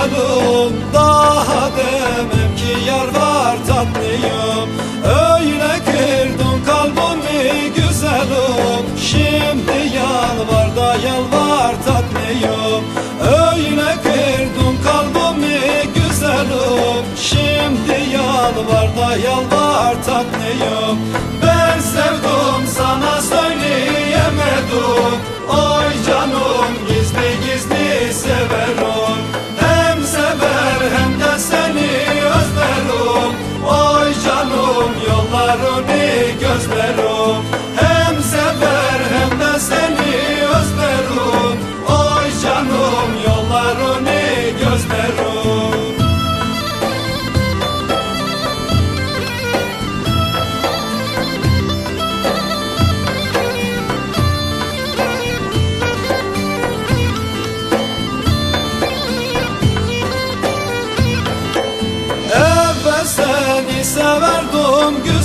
güzelim Daha demem ki yar var tatlıyım. Öyle kırdın kalbimi güzelim? Şimdi yalvar da yalvar tatlıyım. Öyle kırdın kalbimi güzelim? Şimdi yalvar da yalvar tatlıyım. Ben sevdim sana söyleyemedim. Oy canım gizli gizli severim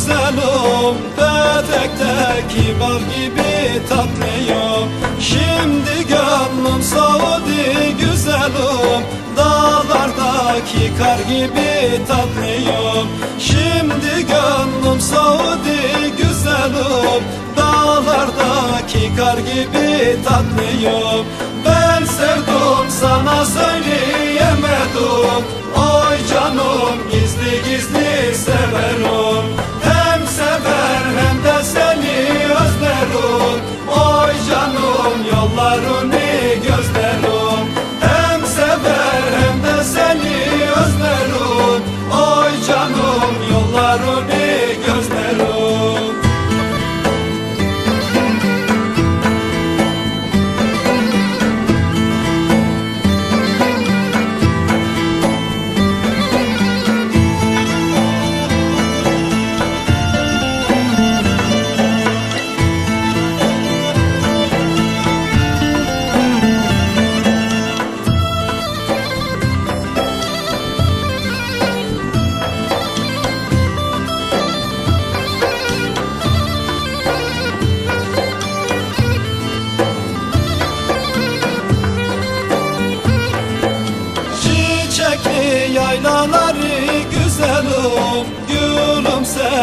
güzelim Petekteki bal gibi tatlıyım. Şimdi gönlüm soğudu güzelim Dağlardaki kar gibi tatlıyım. Şimdi gönlüm soğudu güzelim Dağlardaki kar gibi tatlıyım. Ben sevdim sana söyleyemedim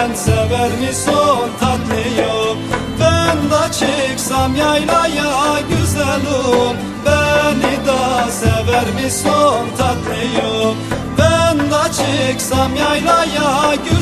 sen sever misin tatlıyım Ben de çıksam yaylaya güzelim Beni de sever misin tatlıyım Ben de çıksam yaylaya güzelim